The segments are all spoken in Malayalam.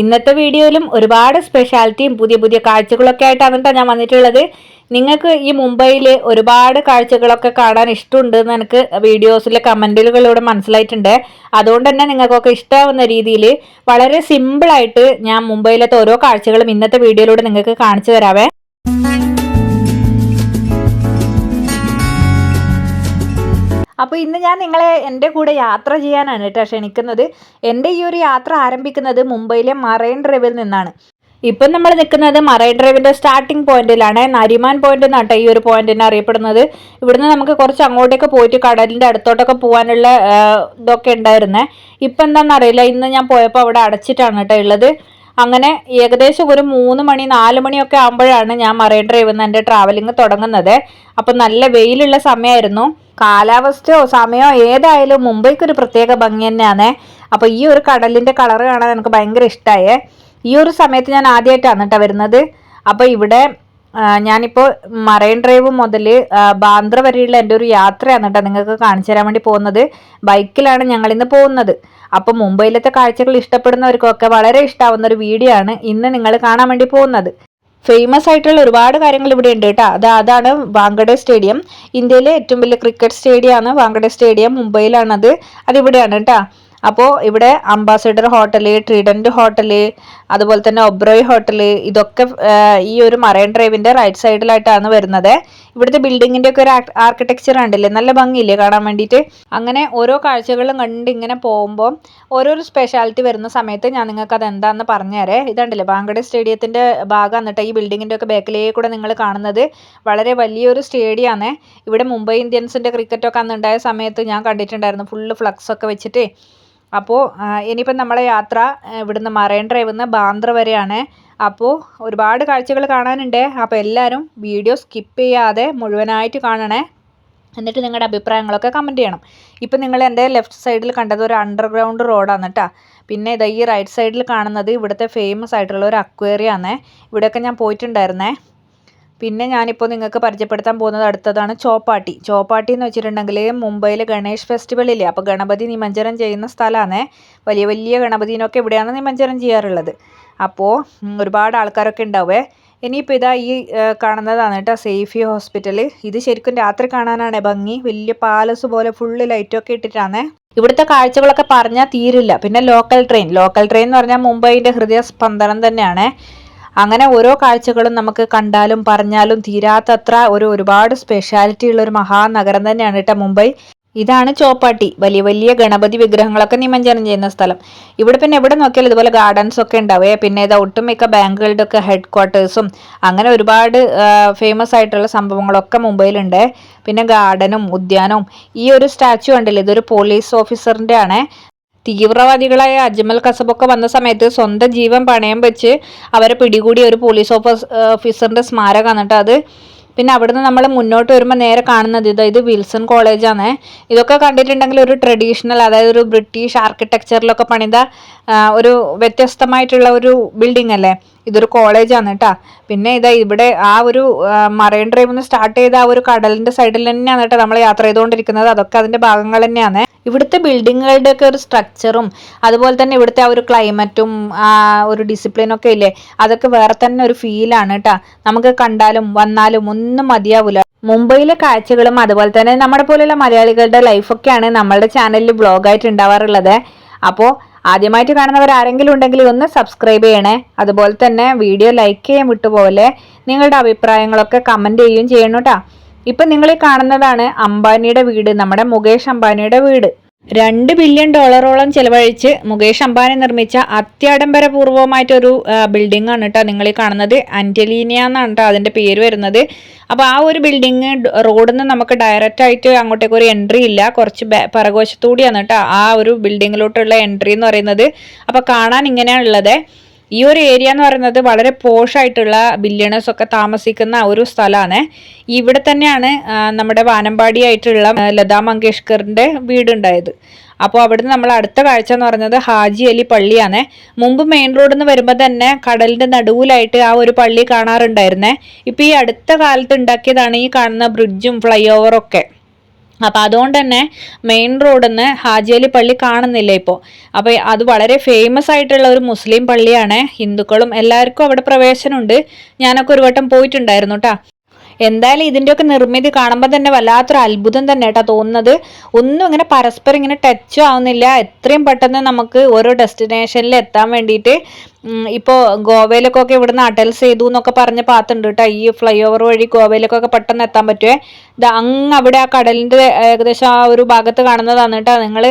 ഇന്നത്തെ വീഡിയോയിലും ഒരുപാട് സ്പെഷ്യാലിറ്റിയും പുതിയ പുതിയ കാഴ്ചകളൊക്കെ ആയിട്ടാണ് കേട്ടോ ഞാൻ വന്നിട്ടുള്ളത്. നിങ്ങൾക്ക് ഈ മുംബൈയിൽ ഒരുപാട് കാഴ്ചകളൊക്കെ കാണാൻ ഇഷ്ടമുണ്ട് എന്ന് എനിക്ക് വീഡിയോസിലെ കമന്റുകളിലൂടെ മനസ്സിലായിട്ടുണ്ട്. അതുകൊണ്ട് തന്നെ നിങ്ങൾക്കൊക്കെ ഇഷ്ടമാവുന്ന രീതിയിൽ വളരെ സിമ്പിളായിട്ട് ഞാൻ മുംബൈയിലത്തെ ഓരോ കാഴ്ചകളും ഇന്നത്തെ വീഡിയോയിലൂടെ നിങ്ങൾക്ക് കാണിച്ചു തരാവേ. അപ്പോൾ ഇന്ന് ഞാൻ നിങ്ങളെ എന്റെ കൂടെ യാത്ര ചെയ്യാനാണ് കേട്ടോ ക്ഷണിക്കുന്നത്. എന്റെ ഈ ഒരു യാത്ര ആരംഭിക്കുന്നത് മുംബൈയിലെ മറൈൻ ഡ്രൈവിൽ നിന്നാണ്. ഇപ്പം നമ്മൾ നിൽക്കുന്നത് മറൈൻ ഡ്രൈവിന്റെ സ്റ്റാർട്ടിംഗ് പോയിന്റിലാണ്. നരിമാൻ പോയിന്റ് എന്നാട്ടോ ഈ ഒരു പോയിന്റിനെ അറിയപ്പെടുന്നത്. ഇവിടുന്ന് നമുക്ക് കുറച്ച് അങ്ങോട്ടേക്ക് പോയിട്ട് കടലിന്റെ അടുത്തോട്ടൊക്കെ പോകാനുള്ള ഇതൊക്കെ ഉണ്ടായിരുന്നേ. ഇപ്പം എന്താണെന്നറിയില്ല ഇന്ന് ഞാൻ പോയപ്പോൾ അവിടെ അടച്ചിട്ടാണ് കേട്ടോ ഉള്ളത്. അങ്ങനെ ഏകദേശം ഒരു മൂന്ന് മണി നാല് മണിയൊക്കെ ആകുമ്പോഴാണ് ഞാൻ മറൈൻ ഡ്രൈവിൽ നിന്ന് എന്റെ ട്രാവലിംഗ് തുടങ്ങുന്നത്. അപ്പം നല്ല വെയിലുള്ള സമയമായിരുന്നു. കാലാവസ്ഥയോ സമയമോ ഏതായാലും മുംബൈക്ക് ഒരു പ്രത്യേക ഭംഗി തന്നെയാണ്. അപ്പോൾ ഈ ഒരു കടലിന്റെ കളർ കാണാൻ എനിക്ക് ഭയങ്കര ഇഷ്ടമായേ ഈ ഒരു സമയത്ത് ഞാൻ ആദ്യമായിട്ടാണ് കേട്ടോ വരുന്നത്. അപ്പോൾ ഇവിടെ ഞാനിപ്പോൾ മറൈൻ ഡ്രൈവ് മുതൽ ബാന്ദ്ര വരെയുള്ള എന്റെ ഒരു യാത്രയാണ് കേട്ടോ നിങ്ങൾക്ക് കാണിച്ചു തരാൻ വേണ്ടി പോകുന്നത്. ബൈക്കിലാണ് ഞങ്ങൾ ഇന്ന് പോകുന്നത്. അപ്പോൾ മുംബൈയിലത്തെ കാഴ്ചകൾ ഇഷ്ടപ്പെടുന്നവർക്കൊക്കെ വളരെ ഇഷ്ടാവുന്ന ഒരു വീഡിയോ ആണ് ഇന്ന് നിങ്ങൾ കാണാൻ വേണ്ടി പോകുന്നത്. ഫേമസ് ആയിട്ടുള്ള ഒരുപാട് കാര്യങ്ങൾ ഇവിടെ ഉണ്ട് കേട്ടോ. അത് അതാണ് വാങ്കഡെ സ്റ്റേഡിയം. ഇന്ത്യയിലെ ഏറ്റവും വലിയ ക്രിക്കറ്റ് സ്റ്റേഡിയമാണ് വാങ്കഡെ സ്റ്റേഡിയം. മുംബൈയിലാണത്. അതിവിടെയാണ് കേട്ടോ. അപ്പോൾ ഇവിടെ അംബാസഡർ ഹോട്ടൽ ട്രീഡന്റ് ഹോട്ടൽ അതുപോലെ തന്നെ ഒബ്രോയ് ഹോട്ടൽ ഇതൊക്കെ ഈ ഒരു മറൈൻ ഡ്രൈവിന്റെ റൈറ്റ് സൈഡിലായിട്ടാണ് വരുന്നത്. ഇവിടുത്തെ ബിൽഡിങ്ങിന്റെ ഒക്കെ ഒരു ആർക്കിടെക്ചർ കണ്ടില്ലേ? നല്ല ഭംഗിയില്ലേ കാണാൻ വേണ്ടിയിട്ട്? അങ്ങനെ ഓരോ കാഴ്ചകളും കണ്ട് ഇങ്ങനെ പോകുമ്പോൾ ഓരോരോ സ്പെഷ്യാലിറ്റി വരുന്ന സമയത്ത് ഞാൻ നിങ്ങൾക്ക് അത് എന്താണെന്ന് പറഞ്ഞുതരേ. ഇതുണ്ടല്ലേ ബാങ്കട സ്റ്റേഡിയത്തിന്റെ ഭാഗം എന്നിട്ട് ഈ ബിൽഡിങ്ങിന്റെ ഒക്കെ ബാക്കിലേ കൂടെ നിങ്ങൾ കാണുന്നത് വളരെ വലിയൊരു സ്റ്റേഡിയമാണ്. ഇവിടെ മുംബൈ ഇന്ത്യൻസിന്റെ ക്രിക്കറ്റൊക്കെ അന്ന് ഉണ്ടായ സമയത്ത് ഞാൻ കണ്ടിട്ടുണ്ടായിരുന്നു. ഫുള്ള് ഫ്ലക്സ് ഒക്കെ വെച്ചിട്ട്. അപ്പോൾ ഇനിയിപ്പം നമ്മളെ യാത്ര ഇവിടുന്ന് മറൈൻ ഡ്രൈവിൽ നിന്ന് ബാന്ദ്ര വരെയാണ്. അപ്പോൾ ഒരുപാട് കാഴ്ചകൾ കാണാനുണ്ട്. അപ്പോൾ എല്ലാവരും വീഡിയോ സ്കിപ്പ് ചെയ്യാതെ മുഴുവനായിട്ട് കാണണേ. എന്നിട്ട് നിങ്ങളുടെ അഭിപ്രായങ്ങളൊക്കെ കമന്റ് ചെയ്യണം. ഇപ്പം നിങ്ങൾ എന്റെ ലെഫ്റ്റ് സൈഡിൽ കണ്ടത് ഒരു അണ്ടർഗ്രൗണ്ട് റോഡാണ് കേട്ടോ പിന്നെ ഇതാ ഈ റൈറ്റ് സൈഡിൽ കാണുന്നത് ഇവിടുത്തെ ഫേമസ് ആയിട്ടുള്ള ഒരു അക്വേറിയം ആണേ. ഇവിടെയൊക്കെ ഞാൻ പോയിട്ടുണ്ടായിരുന്നേ. പിന്നെ ഞാനിപ്പോൾ നിങ്ങൾക്ക് പരിചയപ്പെടുത്താൻ പോകുന്നത് അടുത്തതാണ് ചോപ്പാട്ടി. ചോപ്പാട്ടി എന്ന് വെച്ചിട്ടുണ്ടെങ്കിൽ മുംബൈയിൽ ഗണേഷ് ഫെസ്റ്റിവൽ ഇല്ലേ? അപ്പോൾ ഗണപതി നിമഞ്ജനം ചെയ്യുന്ന സ്ഥലമാണ് വലിയ വലിയ ഗണപതിനൊക്കെ ഇവിടെയാണ് നിമഞ്ജനം ചെയ്യാറുള്ളത്. അപ്പോൾ ഒരുപാട് ആൾക്കാരൊക്കെ ഉണ്ടാവേ. ഇനിയിപ്പോൾ ഇതാ ഈ കാണുന്നതാണ് കേട്ടോ സേഫി ഹോസ്പിറ്റൽ ഇത് ശരിക്കും രാത്രി കാണാനാണ് ഭംഗി. വലിയ പാലസ് പോലെ ഫുള്ള് ലൈറ്റൊക്കെ ഇട്ടിട്ടാണ് ഇവിടുത്തെ കാഴ്ചകളൊക്കെ പറഞ്ഞാൽ തീരില്ല. പിന്നെ ലോക്കൽ ട്രെയിൻ ലോക്കൽ ട്രെയിൻ എന്ന് പറഞ്ഞാൽ മുംബൈന്റെ ഹൃദയ സ്പന്ദനം തന്നെയാണ്. അങ്ങനെ ഓരോ കാഴ്ചകളും നമുക്ക് കണ്ടാലും പറഞ്ഞാലും തീരാത്തത്ര ഒരു ഒരുപാട് സ്പെഷ്യാലിറ്റി ഉള്ള ഒരു മഹാനഗരം തന്നെയാണ് കേട്ടോ മുംബൈ. ഇതാണ് ചോപ്പാട്ടി. വലിയ വലിയ ഗണപതി വിഗ്രഹങ്ങളൊക്കെ നിമഞ്ജനം ചെയ്യുന്ന സ്ഥലം. ഇവിടെ പിന്നെ എവിടെ നോക്കിയാലും ഇതുപോലെ ഗാർഡൻസ് ഒക്കെ ഉണ്ടാവേ. പിന്നെ ഇത് ഒട്ടുമിക്ക ബാങ്കുകളുടെ ഒക്കെ ഹെഡ് ക്വാർട്ടേഴ്സും അങ്ങനെ ഒരുപാട് ഫേമസ് ആയിട്ടുള്ള സംഭവങ്ങളൊക്കെ മുംബൈയിലുണ്ട്. പിന്നെ ഗാർഡനും ഉദ്യാനവും. ഈ ഒരു സ്റ്റാച്ചു ഉണ്ടല്ലോ ഇതൊരു പോലീസ് ഓഫീസറിന്റെ ആണ് തീവ്രവാദികളായ അജ്മൽ കസബൊക്കെ വന്ന സമയത്ത് സ്വന്തം ജീവൻ പണയം വെച്ച് അവരെ പിടികൂടിയ ഒരു പോലീസ് ഓഫീസ് ഓഫീസറിന്റെ സ്മാരകമാണ് കേട്ടോ അത് പിന്നെ അവിടുന്ന് നമ്മൾ മുന്നോട്ട് വരുമ്പോൾ നേരെ കാണുന്നത് ഇത് ഇത് വിൽസൺ കോളേജാണ് ഇതൊക്കെ കണ്ടിട്ടുണ്ടെങ്കിൽ ഒരു ട്രഡീഷണൽ അതായത് ഒരു ബ്രിട്ടീഷ് ആർക്കിടെക്ചറിലൊക്കെ പണിത ഒരു വ്യത്യസ്തമായിട്ടുള്ള ഒരു ബിൽഡിംഗ് അല്ലേ? ഇതൊരു കോളേജാണ് കേട്ടോ. പിന്നെ ഇതാ ഇവിടെ ആ ഒരു മറൈൻ ഡ്രൈവ് നിന്ന് സ്റ്റാർട്ട് ചെയ്ത ആ ഒരു കടലിന്റെ സൈഡിൽ തന്നെയാണ് കേട്ടോ നമ്മൾ യാത്ര ചെയ്തുകൊണ്ടിരിക്കുന്നത്. അതൊക്കെ അതിന്റെ ഭാഗങ്ങൾ തന്നെയാണ്. ഇവിടുത്തെ ബിൽഡിങ്ങുകളുടെ ഒക്കെ ഒരു സ്ട്രക്ചറും അതുപോലെ തന്നെ ഇവിടുത്തെ ആ ഒരു ക്ലൈമറ്റും ആ ഒരു ഡിസിപ്ലിനും ഒക്കെ ഇല്ലേ അതൊക്കെ വേറെ തന്നെ ഒരു ഫീലാണ് കേട്ടോ. നമുക്ക് കണ്ടാലും വന്നാലും ഒന്നും മതിയാവില്ല മുംബൈയിലെ കാഴ്ചകളും അതുപോലെ തന്നെ നമ്മുടെ പോലെയുള്ള മലയാളികളുടെ ലൈഫൊക്കെയാണ് നമ്മളുടെ ചാനലിൽ ബ്ലോഗായിട്ട് ഉണ്ടാവാറുള്ളത്. അപ്പോൾ ആദ്യമായിട്ട് കാണുന്നവർ ആരെങ്കിലും ഉണ്ടെങ്കിൽ ഒന്ന് സബ്സ്ക്രൈബ് ചെയ്യണേ. അതുപോലെ തന്നെ വീഡിയോ ലൈക്ക് ചെയ്യാൻ വിട്ടുപോലെ നിങ്ങളുടെ അഭിപ്രായങ്ങളൊക്കെ കമന്റ് ചെയ്യുകയും ചെയ്യണം കേട്ടോ. ഇപ്പം നിങ്ങൾ കാണുന്നതാണ് അംബാനിയുടെ വീട് നമ്മുടെ മുകേഷ് അംബാനിയുടെ വീട്. രണ്ട് ബില്യൺ ഡോളറോളം ചെലവഴിച്ച് മുകേഷ് അംബാനി നിർമ്മിച്ച അത്യാഡംബരപൂർവമായിട്ടൊരു ബിൽഡിംഗ് ആണ് കേട്ടോ നിങ്ങൾ ഈ കാണുന്നത്. അന്റലീനിയ എന്നാണ് കേട്ടോ അതിന്റെ പേര് വരുന്നത്. അപ്പോൾ ആ ഒരു ബിൽഡിങ് റോഡിൽ നിന്ന് നമുക്ക് ഡയറക്റ്റ് ആയിട്ട് അങ്ങോട്ടേക്ക് ഒരു എൻട്രി ഇല്ല. കുറച്ച് പിറകുവശത്തൂടിയാണ് കേട്ടോ ആ ഒരു ബിൽഡിങ്ങിലോട്ടുള്ള എൻട്രി എന്ന് പറയുന്നത്. അപ്പോൾ കാണാൻ ഇങ്ങനെയാണ് ഉള്ളത്. ഈ ഒരു ഏരിയ എന്ന് പറയുന്നത് വളരെ പോഷായിട്ടുള്ള ബില്യണേഴ്സ് ഒക്കെ താമസിക്കുന്ന ഒരു സ്ഥലമാണ്. ഇവിടെ തന്നെയാണ് നമ്മുടെ വാനമ്പാടി ആയിട്ടുള്ള ലതാ മങ്കേഷ്കറിന്റെ വീടുണ്ടായത്. അപ്പോൾ അവിടുന്ന് നമ്മൾ അടുത്ത കാഴ്ച എന്ന് പറയുന്നത് ഹാജി അലി പള്ളിയാണ്. മുമ്പ് മെയിൻ റോഡിൽ നിന്ന് വരുമ്പോൾ തന്നെ കടലിന്റെ നടുവിലായിട്ട് ആ ഒരു പള്ളി കാണാറുണ്ടായിരുന്നേ. ഇപ്പോൾ ഈ അടുത്ത കാലത്ത് ഉണ്ടാക്കിയതാണ് ഈ കാണുന്ന ബ്രിഡ്ജും ഫ്ലൈ ഓവറും ഒക്കെ. അപ്പോൾ അതുകൊണ്ട് തന്നെ മെയിൻ റോഡിൽ നിന്ന് ഹാജിയലി പള്ളി കാണുന്നില്ല ഇപ്പോൾ അപ്പോൾ അത് വളരെ ഫേമസ് ആയിട്ടുള്ള ഒരു മുസ്ലിം പള്ളിയാണ്. ഹിന്ദുക്കളും എല്ലാവർക്കും അവിടെ പ്രവേശനമുണ്ട്. ഞാനൊക്കെ ഒരു വട്ടം പോയിട്ടുണ്ടായിരുന്നു കേട്ടോ എന്തായാലും ഇതിന്റെയൊക്കെ നിർമ്മിതി കാണുമ്പോൾ തന്നെ വല്ലാത്തൊരു അത്ഭുതം തന്നെ കേട്ടോ തോന്നുന്നത്. ഒന്നും ഇങ്ങനെ പരസ്പരം ഇങ്ങനെ ടച്ച് ആവുന്നില്ല. എത്രയും പെട്ടെന്ന് നമുക്ക് ഓരോ ഡെസ്റ്റിനേഷനിൽ എത്താൻ വേണ്ടിയിട്ട് ഇപ്പോൾ ഗോവയിലേക്കൊക്കെ ഇവിടുന്ന് അടൽസ് ചെയ്തു എന്നൊക്കെ പറഞ്ഞ പാത്തുണ്ട് കേട്ടോ. ഈ ഫ്ലൈ ഓവർ വഴി ഗോവയിലേക്കൊക്കെ പെട്ടെന്ന് എത്താൻ പറ്റുമേ ഇത് അങ്ങ് അവിടെ ആ കടലിന്റെ ഏകദേശം ആ ഒരു ഭാഗത്ത് കാണുന്നതാണ് കേട്ടോ. നിങ്ങൾ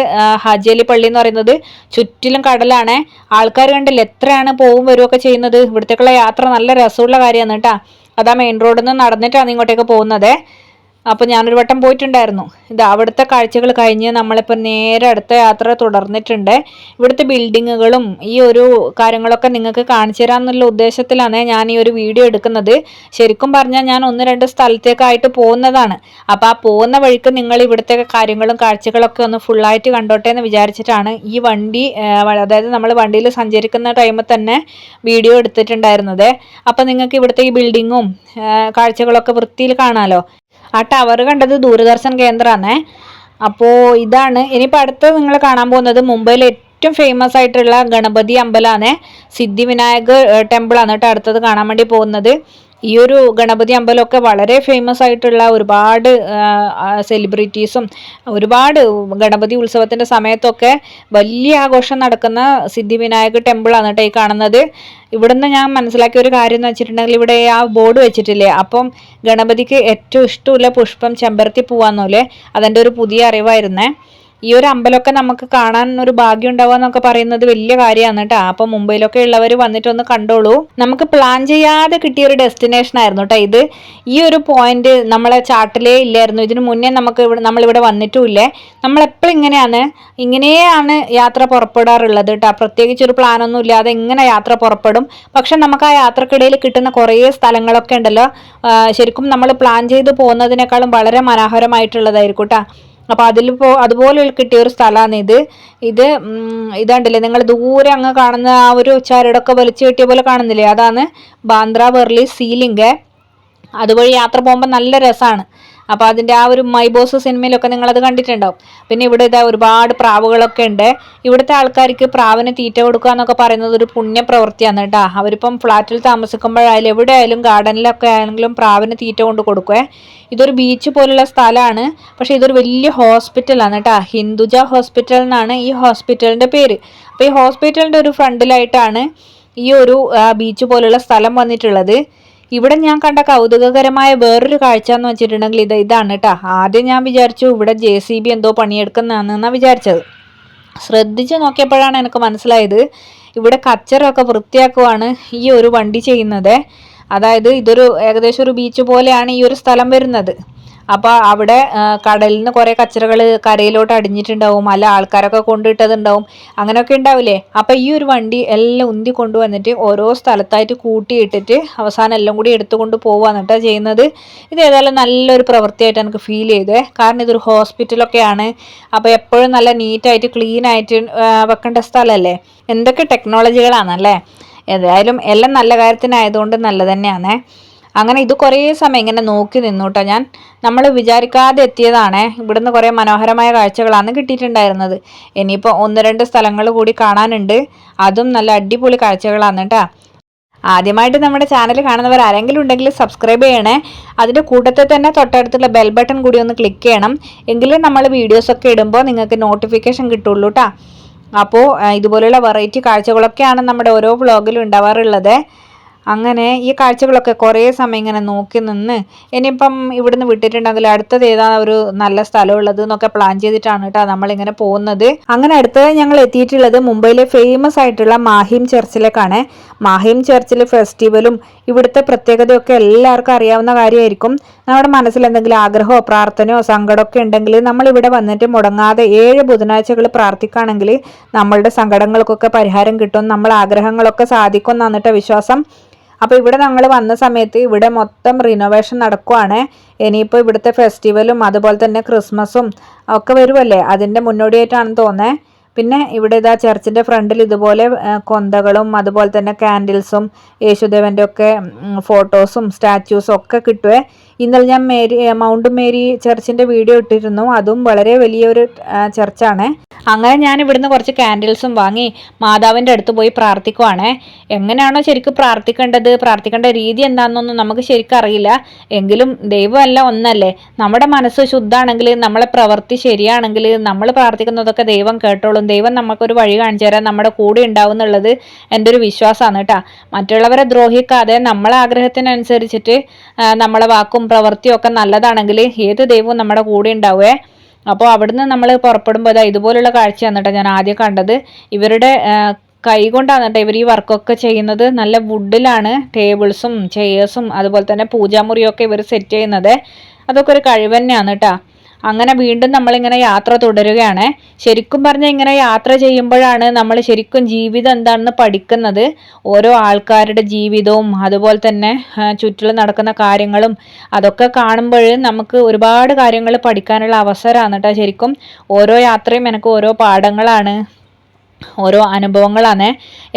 ഹജേലി പള്ളി എന്ന് പറയുന്നത് ചുറ്റിലും കടലാണേ. ആൾക്കാർ കണ്ടില്ല എത്രയാണ് പോവും വരുമൊക്കെ ചെയ്യുന്നത്? ഇവിടത്തേക്കുള്ള യാത്ര നല്ല രസമുള്ള കാര്യമാണ് കേട്ടോ. അതാ മെയിൻ റോഡിൽ നിന്ന് നടന്നിട്ടാണ് ഇങ്ങോട്ടേക്ക് പോകുന്നത്. അപ്പോൾ ഞാനൊരു വട്ടം പോയിട്ടുണ്ടായിരുന്നു. ഇത് അവിടുത്തെ കാഴ്ചകൾ കഴിഞ്ഞ് നമ്മളിപ്പോൾ നേരെ അടുത്ത യാത്ര തുടർന്നിട്ടുണ്ട്. ഇവിടുത്തെ ബിൽഡിങ്ങുകളും ഈ ഒരു കാര്യങ്ങളൊക്കെ നിങ്ങൾക്ക് കാണിച്ചു തരാമെന്നുള്ള ഉദ്ദേശത്തിലാണ് ഞാൻ ഈ ഒരു വീഡിയോ എടുക്കുന്നത്. ശരിക്കും പറഞ്ഞാൽ ഞാൻ ഒന്ന് രണ്ട് സ്ഥലത്തേക്കായിട്ട് പോകുന്നതാണ്. അപ്പോൾ ആ പോകുന്ന വഴിക്ക് നിങ്ങൾ ഇവിടുത്തെ കാര്യങ്ങളും കാഴ്ചകളൊക്കെ ഒന്ന് ഫുള്ളായിട്ട് കണ്ടോട്ടെ എന്ന് വിചാരിച്ചിട്ടാണ് ഈ വണ്ടി അതായത് നമ്മൾ വണ്ടിയിൽ സഞ്ചരിക്കുന്ന ടൈമിൽ തന്നെ വീഡിയോ എടുത്തിട്ടുണ്ടായിരുന്നത്. അപ്പോൾ നിങ്ങൾക്ക് ഇവിടുത്തെ ഈ ബിൽഡിങ്ങും കാഴ്ചകളൊക്കെ വൃത്തിയിൽ കാണാമല്ലോ ആ ടവർ കണ്ടത് ദൂരദർശൻ കേന്ദ്രമാണേ അപ്പോൾ ഇതാണ്. ഇനിയിപ്പോൾ അടുത്ത് നിങ്ങൾ കാണാൻ പോകുന്നത് മുംബൈയിൽ ഏറ്റവും ഫേമസ് ആയിട്ടുള്ള ഗണപതി അമ്പലമാണ് സിദ്ധിവിനായക് ടെമ്പിളാണ് കേട്ടോ അടുത്തത് കാണാൻ വേണ്ടി പോകുന്നത്. ഈ ഒരു ഗണപതി അമ്പലമൊക്കെ വളരെ ഫേമസ് ആയിട്ടുള്ള ഒരുപാട് സെലിബ്രിറ്റീസും ഒരുപാട് ഗണപതി ഉത്സവത്തിന്റെ സമയത്തൊക്കെ വലിയ ആഘോഷം നടക്കുന്ന സിദ്ധിവിനായക ടെമ്പിളാണ് കേട്ടോ ഈ കാണുന്നത്. ഇവിടുന്ന് ഞാൻ മനസ്സിലാക്കിയ ഒരു കാര്യം എന്ന് വെച്ചിട്ടുണ്ടെങ്കിൽ ഇവിടെ ആ ബോർഡ് വെച്ചിട്ടില്ലേ? അപ്പം ഗണപതിക്ക് ഏറ്റവും ഇഷ്ടമുള്ള പുഷ്പം ചെമ്പരത്തി പൂവാന്നോലെ അതെന്റെ ഒരു പുതിയ അറിവായിരുന്നേ. ഈ ഒരു അമ്പലമൊക്കെ നമുക്ക് കാണാൻ ഒരു ഭാഗ്യം ഉണ്ടാവുക എന്നൊക്കെ പറയുന്നത് വലിയ കാര്യമാണ് കേട്ടോ. അപ്പൊ മുംബൈയിലൊക്കെ ഉള്ളവർ വന്നിട്ടൊന്ന് കണ്ടോളൂ. നമുക്ക് പ്ലാൻ ചെയ്യാതെ കിട്ടിയ ഒരു ഡെസ്റ്റിനേഷൻ ആയിരുന്നു കേട്ടോ ഇത്. ഈ ഒരു പോയിന്റ് നമ്മളെ ചാട്ടിലേ ഇല്ലായിരുന്നു. ഇതിനു മുന്നേ നമുക്ക് ഇവിടെ നമ്മളിവിടെ വന്നിട്ടുമില്ലേ? നമ്മളെപ്പോഴും ഇങ്ങനെയാണ്. ഇങ്ങനെയാണ് യാത്ര പുറപ്പെടാറുള്ളത് കേട്ടോ. പ്രത്യേകിച്ച് ഒരു പ്ലാനൊന്നും ഇല്ലാതെ ഇങ്ങനെ യാത്ര പുറപ്പെടും. പക്ഷെ നമുക്ക് ആ യാത്രക്കിടയിൽ കിട്ടുന്ന കുറേ സ്ഥലങ്ങളൊക്കെ ഉണ്ടല്ലോ. ശരിക്കും നമ്മൾ പ്ലാൻ ചെയ്ത് പോകുന്നതിനേക്കാളും വളരെ മനോഹരമായിട്ടുള്ളതായിരിക്കും കേട്ടോ. അപ്പോൾ അതിൽ പോ അതുപോലെ കിട്ടിയ ഒരു സ്ഥലമാണ് ഇത്. ഇത് ഇതാണ്ടല്ലേ നിങ്ങൾ ദൂരെ അങ്ങ് കാണുന്ന ആ ഒരു ചരടൊക്കെ വലിച്ചു കെട്ടിയ പോലെ കാണുന്നില്ലേ? അതാണ് ബാന്ദ്ര വെർലി സീലിംഗ്. അതുവഴി യാത്ര പോകുമ്പോൾ നല്ല രസമാണ് അപ്പോൾ അതിന്റെ ആ ഒരു മൈബോസ് സിനിമയിലൊക്കെ നിങ്ങളത് കണ്ടിട്ടുണ്ടാവും. പിന്നെ ഇവിടെ ഇതാ ഒരുപാട് പ്രാവുകളൊക്കെ ഉണ്ട്. ഇവിടുത്തെ ആൾക്കാർക്ക് പ്രാവിന് തീറ്റ കൊടുക്കുക എന്നൊക്കെ പറയുന്നത് ഒരു പുണ്യപ്രവൃത്തിയാണ് കേട്ടോ. അവരിപ്പം ഫ്ലാറ്റിൽ താമസിക്കുമ്പോഴായാലും എവിടെ ആയാലും ഗാർഡനിലൊക്കെ ആണെങ്കിലും പ്രാവിന് തീറ്റ കൊണ്ട് കൊടുക്കുവേ. ഇതൊരു ബീച്ച് പോലുള്ള സ്ഥലമാണ്. പക്ഷേ ഇതൊരു വലിയ ഹോസ്പിറ്റലാണ് കേട്ടോ. ഹിന്ദുജ ഹോസ്പിറ്റൽ എന്നാണ് ഈ ഹോസ്പിറ്റലിന്റെ പേര്. അപ്പോൾ ഈ ഹോസ്പിറ്റലിന്റെ ഒരു ഫ്രണ്ടിലായിട്ടാണ് ഈ ഒരു ബീച്ച് പോലുള്ള സ്ഥലം വന്നിട്ടുള്ളത്. ഇവിടെ ഞാൻ കണ്ട കൗതുകകരമായ വേറൊരു കാഴ്ച എന്ന് വെച്ചിട്ടുണ്ടെങ്കിൽ ഇത് ഇതാണ് കേട്ടോ ആദ്യം ഞാൻ വിചാരിച്ചു ഇവിടെ ജെ സി ബി എന്തോ പണിയെടുക്കുന്നതാണെന്നാണ് വിചാരിച്ചത്. ശ്രദ്ധിച്ച് നോക്കിയപ്പോഴാണ് എനിക്ക് മനസ്സിലായത് ഇവിടെ കച്ചറൊക്കെ വൃത്തിയാക്കുവാണ് ഈ ഒരു വണ്ടി ചെയ്യുന്നത്. അതായത് ഇതൊരു ഏകദേശം ഒരു ബീച്ച് പോലെയാണ് ഈ ഒരു സ്ഥലം വരുന്നത്. അപ്പോൾ അവിടെ കടലിൽ നിന്ന് കുറേ കച്ചറകൾ കരയിലോട്ട് അടിഞ്ഞിട്ടുണ്ടാവും അല്ല ആൾക്കാരൊക്കെ കൊണ്ടിട്ടതുണ്ടാവും അങ്ങനെയൊക്കെ ഉണ്ടാവില്ലേ? അപ്പോൾ ഈ ഒരു വണ്ടി എല്ലാം ഉന്തി കൊണ്ടുവന്നിട്ട് ഓരോ സ്ഥലത്തായിട്ട് കൂട്ടിയിട്ടിട്ട് അവസാനം എല്ലാം കൂടി എടുത്തുകൊണ്ട് പോവാന്നിട്ടാ ചെയ്യുന്നത്. ഇത് ഏതായാലും നല്ലൊരു പ്രവൃത്തിയായിട്ട് എനിക്ക് ഫീൽ ചെയ്തേ. കാരണം ഇതൊരു ഹോസ്പിറ്റലൊക്കെയാണ്. അപ്പോൾ എപ്പോഴും നല്ല നീറ്റായിട്ട് ക്ലീൻ ആയിട്ട് വെക്കേണ്ട സ്ഥലമല്ലേ എന്തൊക്കെ ടെക്നോളജികളാണല്ലേ ഏതായാലും എല്ലാം നല്ല കാര്യത്തിനായതുകൊണ്ട് നല്ല തന്നെയാണേ. അങ്ങനെ ഇത് കുറേ സമയം ഇങ്ങനെ നോക്കി നിന്നുട്ടോ. ഞാൻ നമ്മൾ വിചാരിക്കാതെ എത്തിയതാണ്. ഇവിടുന്ന് കുറേ മനോഹരമായ കാഴ്ചകളാണ് കിട്ടിയിട്ടുണ്ടായിരുന്നത്. ഇനിയിപ്പോൾ ഒന്ന് രണ്ട് സ്ഥലങ്ങൾ കൂടി കാണാനുണ്ട്. അതും നല്ല അടിപൊളി കാഴ്ചകളാണ് കേട്ടോ ആദ്യമായിട്ട് നമ്മുടെ ചാനൽ കാണുന്നവർ ആരെങ്കിലും ഉണ്ടെങ്കിൽ സബ്സ്ക്രൈബ് ചെയ്യണേ. അതിന്റെ കൂട്ടത്തിൽ തന്നെ തൊട്ടടുത്തുള്ള ബെൽ ബട്ടൺ കൂടി ഒന്ന് ക്ലിക്ക് ചെയ്യണം. എങ്കിലേ നമ്മൾ വീഡിയോസൊക്കെ ഇടുമ്പോൾ നിങ്ങൾക്ക് നോട്ടിഫിക്കേഷൻ കിട്ടുള്ളൂ കേട്ടോ അപ്പോൾ ഇതുപോലെയുള്ള വെറൈറ്റി കാഴ്ചകളൊക്കെയാണ് നമ്മുടെ ഓരോ വ്ളോഗിലും ഉണ്ടാവാറുള്ളത്. അങ്ങനെ ഈ കാഴ്ചകളൊക്കെ കുറേ സമയം ഇങ്ങനെ നോക്കി നിന്ന് ഇനിയിപ്പം ഇവിടുന്ന് വിട്ടിട്ടുണ്ടെങ്കിൽ അടുത്തത് ഏതാണ് ഒരു നല്ല സ്ഥലമുള്ളത് എന്നൊക്കെ പ്ലാൻ ചെയ്തിട്ടാണ് കേട്ടോ നമ്മളിങ്ങനെ പോകുന്നത്. അങ്ങനെ അടുത്തത് ഞങ്ങൾ എത്തിയിട്ടുള്ളത് മുംബൈയിലെ ഫേമസ് ആയിട്ടുള്ള മാഹിം ചർച്ചിലേക്കാണ് മാഹിം ചർച്ചിലെ ഫെസ്റ്റിവലും ഇവിടുത്തെ പ്രത്യേകതയൊക്കെ എല്ലാവർക്കും അറിയാവുന്ന കാര്യമായിരിക്കും. നമ്മുടെ മനസ്സിൽ എന്തെങ്കിലും ആഗ്രഹമോ പ്രാർത്ഥനയോ സങ്കടമൊക്കെ ഉണ്ടെങ്കിൽ നമ്മൾ ഇവിടെ വന്നിട്ട് മുടങ്ങാതെ ഏഴ് ബുധനാഴ്ചകൾ പ്രാർത്ഥിക്കുകയാണെങ്കിൽ നമ്മളുടെ സങ്കടങ്ങൾക്കൊക്കെ പരിഹാരം കിട്ടും നമ്മൾ ആഗ്രഹങ്ങളൊക്കെ സാധിക്കും എന്നിട്ട് വിശ്വാസം. അപ്പോൾ ഇവിടെ ഞങ്ങൾ വന്ന സമയത്ത് ഇവിടെ മൊത്തം റിനോവേഷൻ നടക്കുവാണ്. ഇനിയിപ്പോൾ ഇവിടുത്തെ ഫെസ്റ്റിവലും അതുപോലെ തന്നെ ക്രിസ്മസും ഒക്കെ വരുമല്ലേ അതിന്റെ മുന്നോടിയായിട്ടാണെന്ന് തോന്നേ പിന്നെ ഇവിടെ ഇതാ ചർച്ചിന്റെ ഫ്രണ്ടിൽ ഇതുപോലെ കൊന്തകളും അതുപോലെ തന്നെ കാൻഡിൽസും യേശുദേവന്റെ ഒക്കെ ഫോട്ടോസും സ്റ്റാച്യൂസും ഒക്കെ കിട്ടുവേ. ഇന്നലെ ഞാൻ മേരി മൗണ്ട് മേരി ചർച്ചിന്റെ വീഡിയോ ഇട്ടിരുന്നു. അതും വളരെ വലിയൊരു ചർച്ചാണ്. അങ്ങനെ ഞാൻ ഇവിടുന്ന് കുറച്ച് കാൻഡിൽസും വാങ്ങി മാതാവിന്റെ അടുത്ത് പോയി പ്രാർത്ഥിക്കുവാണ്. എങ്ങനെയാണോ ശരിക്കും പ്രാർത്ഥിക്കേണ്ടത്? പ്രാർത്ഥിക്കേണ്ട രീതി എന്താണെന്നൊന്നും നമുക്ക് ശരിക്കും അറിയില്ല. എങ്കിലും ദൈവമല്ല ഒന്നല്ലേ? നമ്മുടെ മനസ്സ് ശുദ്ധാണെങ്കിൽ നമ്മളെ പ്രവൃത്തി ശരിയാണെങ്കിൽ നമ്മൾ പ്രാർത്ഥിക്കുന്നതൊക്കെ ദൈവം കേട്ടോളും. ദൈവം നമുക്കൊരു വഴി കാണിച്ചു തരാൻ നമ്മുടെ കൂടെ ഉണ്ടാവും എന്നുള്ളത് എന്റെ ഒരു വിശ്വാസമാണ് കേട്ടോ. മറ്റുള്ളവരെ ദ്രോഹിക്കാതെ നമ്മളെ ആഗ്രഹത്തിനനുസരിച്ചിട്ട് നമ്മളെ വാക്കും പ്രവൃത്തിയും ഒക്കെ നല്ലതാണെങ്കിൽ ഏത് ദൈവവും നമ്മുടെ കൂടെ ഉണ്ടാവേ അപ്പോൾ അവിടുന്ന് നമ്മൾ പുറപ്പെടുമ്പോൾ ഇതാ ഇതുപോലുള്ള കാഴ്ചയാണ് കേട്ടോ ഞാൻ ആദ്യം കണ്ടത്. ഇവരുടെ കൈ കൊണ്ടാണ് കേട്ടോ ഇവർ ഈ വർക്കൊക്കെ ചെയ്യുന്നത്. നല്ല വുഡിലാണ് ടേബിൾസും ചെയേഴ്സും അതുപോലെ തന്നെ പൂജാമുറിയൊക്കെ ഇവർ സെറ്റ് ചെയ്യുന്നത്. അതൊക്കെ ഒരു കഴിവ് തന്നെയാണ് കേട്ടോ. അങ്ങനെ വീണ്ടും നമ്മളിങ്ങനെ യാത്ര തുടരുകയാണ്. ശരിക്കും പറഞ്ഞാൽ ഇങ്ങനെ യാത്ര ചെയ്യുമ്പോഴാണ് നമ്മൾ ശരിക്കും ജീവിതം എന്താണെന്ന് പഠിക്കുന്നത്. ഓരോ ആൾക്കാരുടെ ജീവിതവും അതുപോലെ തന്നെ ചുറ്റിലും നടക്കുന്ന കാര്യങ്ങളും അതൊക്കെ കാണുമ്പോൾ നമുക്ക് ഒരുപാട് കാര്യങ്ങൾ പഠിക്കാനുള്ള അവസരമാണ് കേട്ടോ ശരിക്കും. ഓരോ യാത്രയും എനിക്ക് ഓരോ പാഠങ്ങളാണ്. ഓരോ അനുഭവങ്ങളാണ്.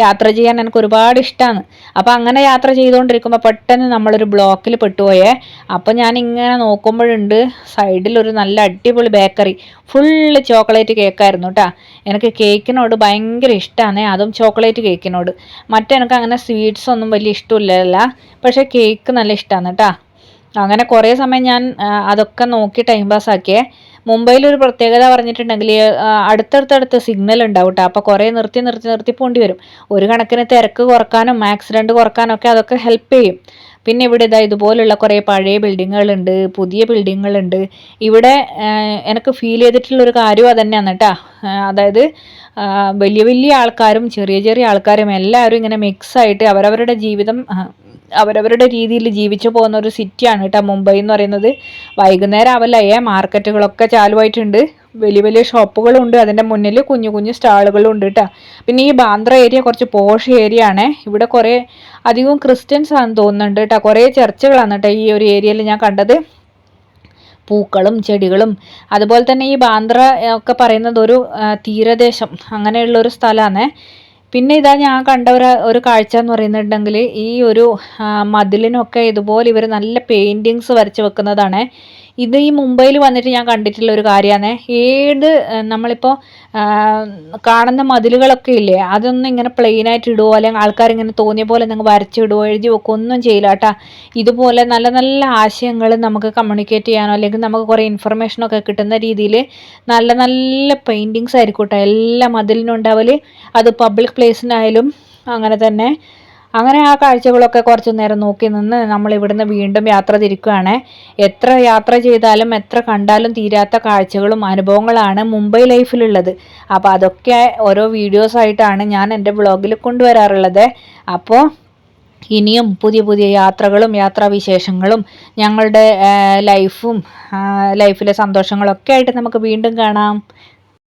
യാത്ര ചെയ്യാൻ എനിക്ക് ഒരുപാട് ഇഷ്ടമാണ് അപ്പോൾ അങ്ങനെ യാത്ര ചെയ്തുകൊണ്ടിരിക്കുമ്പോൾ പെട്ടെന്ന് നമ്മളൊരു ബ്ലോക്കിൽ പെട്ടുപോയേ. അപ്പോൾ ഞാൻ ഇങ്ങനെ നോക്കുമ്പോഴുണ്ട് സൈഡിൽ ഒരു നല്ല അടിപൊളി ബേക്കറി. ഫുള്ള് ചോക്ലേറ്റ് കേക്കായിരുന്നു കേട്ടോ എനിക്ക് കേക്കിനോട് ഭയങ്കര ഇഷ്ടമാണ് അതും ചോക്ലേറ്റ് കേക്കിനോട്. മറ്റെനിക്ക് അങ്ങനെ സ്വീറ്റ്സ് ഒന്നും വലിയ ഇഷ്ടമില്ലല്ല. പക്ഷേ കേക്ക് നല്ല ഇഷ്ടമാണ് കേട്ടോ അങ്ങനെ കുറേ സമയം ഞാൻ അതൊക്കെ നോക്കി ടൈം പാസ് ആക്കിയേ മുംബൈയിൽ ഒരു പ്രത്യേകത പറഞ്ഞിട്ടുണ്ടെങ്കിൽ അടുത്തടുത്തടുത്ത് സിഗ്നൽ ഉണ്ടാവും കേട്ടോ അപ്പോൾ കുറേ നിർത്തി നിർത്തി നിർത്തി പോണ്ടി വരും. ഒരു കണക്കിന് തിരക്ക് കുറക്കാനും ആക്സിഡന്റ് കുറക്കാനും ഒക്കെ അതൊക്കെ ഹെൽപ്പ് ചെയ്യും. പിന്നെ ഇവിടെ ഇതാ ഇതുപോലുള്ള കുറേ പഴയ ബിൽഡിങ്ങുകളുണ്ട് പുതിയ ബിൽഡിങ്ങുകളുണ്ട്. ഇവിടെ എനിക്ക് ഫീൽ ചെയ്തിട്ടുള്ളൊരു കാര്യം അതന്നെയാണ് കേട്ടോ. അതായത് വലിയ വലിയ ആൾക്കാരും ചെറിയ ചെറിയ ആൾക്കാരും എല്ലാവരും ഇങ്ങനെ മിക്സ് ആയിട്ട് അവരവരുടെ ജീവിതം അവരവരുടെ രീതിയിൽ ജീവിച്ചു പോകുന്ന ഒരു സിറ്റിയാണ് കേട്ടോ മുംബൈ എന്ന് പറയുന്നത്. വൈകുന്നേരം ആവല്ലേ മാർക്കറ്റുകളൊക്കെ ചാലുവായിട്ടുണ്ട്. വലിയ വലിയ ഷോപ്പുകളുണ്ട്. അതിന്റെ മുന്നിൽ കുഞ്ഞു കുഞ്ഞു സ്റ്റാളുകളും ഉണ്ട് കേട്ടോ. പിന്നെ ഈ ബാന്ദ്ര ഏരിയ കുറച്ച് പോഷ് ഏരിയ ആണ് ഇവിടെ കുറേ അധികവും ക്രിസ്ത്യൻസ് ആണെന്ന് തോന്നുന്നുണ്ട് കേട്ടോ. കുറേ ചർച്ചകളാണ് കേട്ടോ ഈ ഒരു ഏരിയയിൽ ഞാൻ കണ്ടത്. പൂക്കളും ചെടികളും. അതുപോലെ തന്നെ ഈ ബാന്ദ്ര ഒക്കെ പറയുന്നത് ഒരു തീരദേശം അങ്ങനെയുള്ള ഒരു സ്ഥലമാണ്. പിന്നെ ഇതാ ഞാൻ കണ്ട ഒരു ഒരു കാഴ്ച എന്ന് പറയുന്നുണ്ടെങ്കിൽ ഈ ഒരു മതിലിനൊക്കെ ഇതുപോലെ ഇവർ നല്ല പെയിന്റിങ്സ് വരച്ച് വെക്കുന്നതാണ്. ഇത് ഈ മുംബൈയിൽ വന്നിട്ട് ഞാൻ കണ്ടിട്ടുള്ള ഒരു കാര്യമാണ്. ഏത് നമ്മളിപ്പോൾ കാണുന്ന മതിലുകളൊക്കെ ഇല്ലേ അതൊന്നും ഇങ്ങനെ പ്ലെയിൻ ആയിട്ട് ഇടുവോ? അല്ലെങ്കിൽ ആൾക്കാർ ഇങ്ങനെ തോന്നിയ പോലെ നിങ്ങൾ വരച്ചിടുവോ എഴുതി വെക്കുക ഒന്നും ചെയ്യില്ല കേട്ടോ. ഇതുപോലെ നല്ല നല്ല ആശയങ്ങൾ നമുക്ക് കമ്മ്യൂണിക്കേറ്റ് ചെയ്യാനോ അല്ലെങ്കിൽ നമുക്ക് കുറേ ഇൻഫർമേഷനൊക്കെ കിട്ടുന്ന രീതിയിൽ നല്ല നല്ല പെയിന്റിങ്സ് ആയിരിക്കും കേട്ടോ. എല്ലാ മതിലിനും ഉണ്ടാവൽ അത് പബ്ലിക് പ്ലേസിനായാലും അങ്ങനെ തന്നെ. അങ്ങനെ ആ കാഴ്ചകളൊക്കെ കുറച്ചു നേരം നോക്കി നിന്ന് നമ്മൾ ഇവിടുന്ന് വീണ്ടും യാത്ര തിരിക്കുകയാണ്. എത്ര യാത്ര ചെയ്താലും എത്ര കണ്ടാലും തീരാത്ത കാഴ്ചകളും അനുഭവങ്ങളാണ് മുംബൈ ലൈഫിലുള്ളത്. അപ്പോൾ അതൊക്കെ ഓരോ വീഡിയോസായിട്ടാണ് ഞാൻ എന്റെ വ്ളോഗിൽ കൊണ്ടുവരാറുള്ളത്. അപ്പോൾ ഇനിയും പുതിയ പുതിയ യാത്രകളും യാത്രാവിശേഷങ്ങളും ഞങ്ങളുടെ ലൈഫും ലൈഫിലെ സന്തോഷങ്ങളൊക്കെ ആയിട്ട് നമുക്ക് വീണ്ടും കാണാം.